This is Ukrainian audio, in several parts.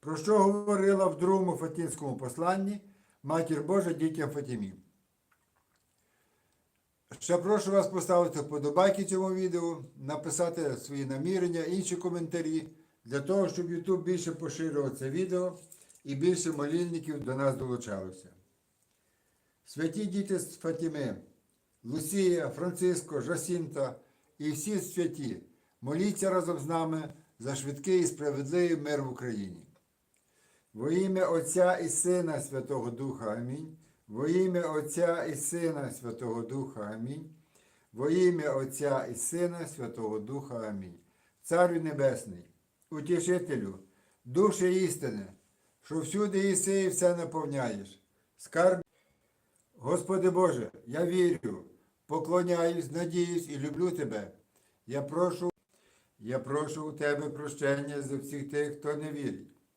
про що говорила в другому Фатінському посланні Матір Божа дітям Фатімі. Ще прошу вас поставити вподобайки цьому відео, написати свої намірення, інші коментарі, для того, щоб YouTube більше поширював це відео і більше молільників до нас долучалося. Святі діти з Фатіми, Лусія, Франциско, Жасінта і всі святі, моліться разом з нами за швидкий і справедливий мир в Україні. Во ім'я Отця і Сина Святого Духа Амінь. Во ім'я Отця і Сина Святого Духа Амінь. Во ім'я Отця і Сина Святого Духа Амінь. Царю Небесний, утішителю, душі істини, що всюди єси і все наповняєш. Скарб, Господи Боже, я вірю, поклоняюсь, надіюсь і люблю Тебе. Я прошу, я прошу у Тебе прощення за всіх тих, хто не вірить,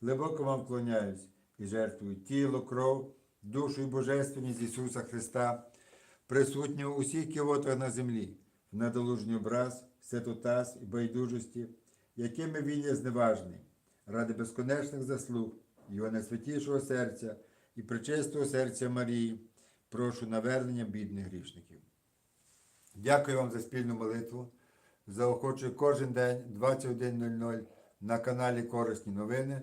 глибоко вам вклоняюсь і жертвую тіло, кров, душу і божественність Ісуса Христа, присутнього у усіх кілотах на землі, в надолужній образ, святотаз і байдужості, якими він є зневажний, ради безконечних заслуг, Його найсвятішого серця і причистого серця Марії, прошу навернення бідних грішників. Дякую вам за спільну молитву. Заохочую кожен день 21.00 на каналі Корисні новини